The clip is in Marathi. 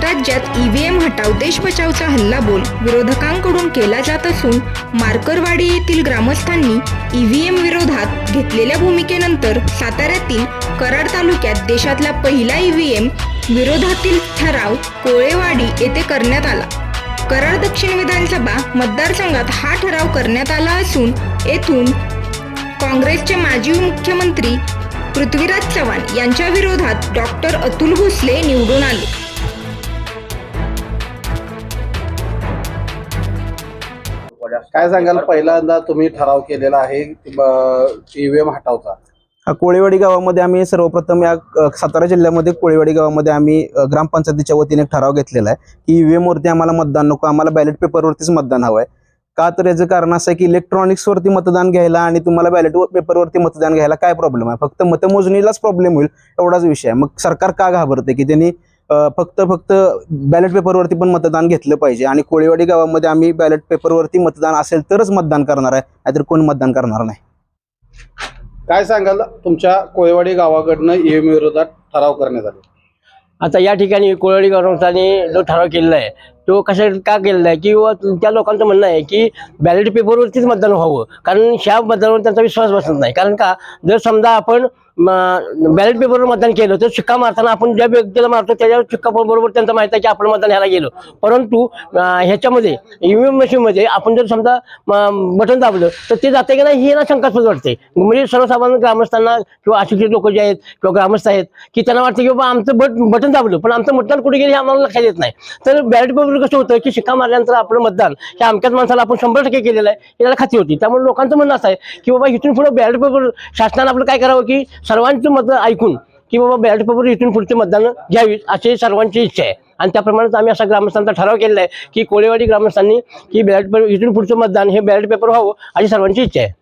राज्यात ईव्हीएम हटाव देश बचावचा हल्लाबोल विरोधकांकडून केला जात असून मार्करवाडी येथील ग्रामस्थांनी ईव्हीएम विरोधात घेतलेल्या भूमिकेनंतर साताऱ्यातील कराड तालुक्यात देशातला पहिला ईव्हीएम विरोधातील ठराव कोळेवाडी येथे करण्यात आला. कराड दक्षिण विधानसभा मतदारसंघात हा ठराव करण्यात आला असून येथून काँग्रेसचे माजी मुख्यमंत्री पृथ्वीराज चव्हाण यांच्या विरोधात डॉक्टर अतुल भोसले निवडून आले. काय सांगाल? पहिल्यांदा तुम्ही ठराव केलेला आहे ईव्हीएम हटावचा. हा कोळेवाडी गावामध्ये आम्ही सर्वप्रथम या सातारा जिल्ह्यामध्ये कोळेवाडी गावामध्ये आम्ही ग्रामपंचायतीच्या वतीने एक ठराव घेतलेला आहे की ईव्हीएम वरती आम्हाला मतदान नको आम्हाला बॅलेट पेपरवरतीच मतदान हवं आहे. का तर याचं कारण असं आहे की इलेक्ट्रॉनिक्स वरती मतदान घ्यायला आणि तुम्हाला बॅलेट पेपरवरती मतदान घ्यायला काय प्रॉब्लेम आहे? फक्त मतमोजणीलाच प्रॉब्लेम होईल एवढाच विषय आहे. मग सरकार का घाबरते की त्यांनी फक्त फक्त बॅलेट पेपरवरती पण मतदान घेतलं पाहिजे. आणि कोळेवाडी गावामध्ये आम्ही बॅलेट पेपरवरती मतदान असेल तरच मतदान करणार आहे. नाहीतर कोण मतदान करणार नाही? काय सांगाल? तुमच्या कोळेवाडी गावाकडनं ईव्हीएम विरोधात ठराव करण्यात आले. आता या ठिकाणी कोळवाडी गव्हर्नमेंटने जो ठराव केलेला आहे तो कशा का केलेला आहे? की त्या लोकांचं म्हणणं आहे की बॅलेट पेपरवरतीच मतदान व्हावं. कारण ह्या मतदानावर त्यांचा विश्वास बसत नाही. कारण का? जर समजा आपण बॅलेट पेपरवर मतदान केलं तर शिक्का मारताना आपण ज्या व्यक्तीला मारतो त्याच्यावर शिक्का बरोबर त्यांचं माहिती आहे की आपण मतदान ह्याला गेलो. परंतु ह्याच्यामध्ये ईव्हीएम मशीनमध्ये आपण जर समजा बटन दाबलं तर ते जाते की नाही हे ना शंकास्पद वाटते म्हणजे सर्वसाधारण ग्रामस्थांना किंवा अशिक्षित लोक जे आहेत किंवा ग्रामस्थ आहेत की त्यांना वाटतं की बाबा आमचं बट बटन दाबलं पण आमचं मतदान कुठे गेलं हे आम्हाला लक्षात येत नाही. तर बॅलेट पेपर कसं होतं की शिक्का मारल्यानंतर आपलं मतदान हे अमक्याच माणसाला आपण शंभर टक्के केलेलं आहे याला खाती खात्री होती. त्यामुळे लोकांचं म्हणणं असं आहे की बाबा इथून पुढे बॅलेट पेपर शासनानं आपलं काय करावं की सर्वांचं मत ऐकून की बाबा बॅलेट पेपर इथून पुढचे मतदान घ्यावी अशी सर्वांची इच्छा आहे. आणि त्याप्रमाणेच आम्ही असा ग्रामस्थांचा ठराव केलेला आहे की कोळेवाडी ग्रामस्थांनी की बॅलेट पेपर इथून पुढचं मतदान हे बॅलेट पेपर व्हावं अशी सर्वांची इच्छा आहे.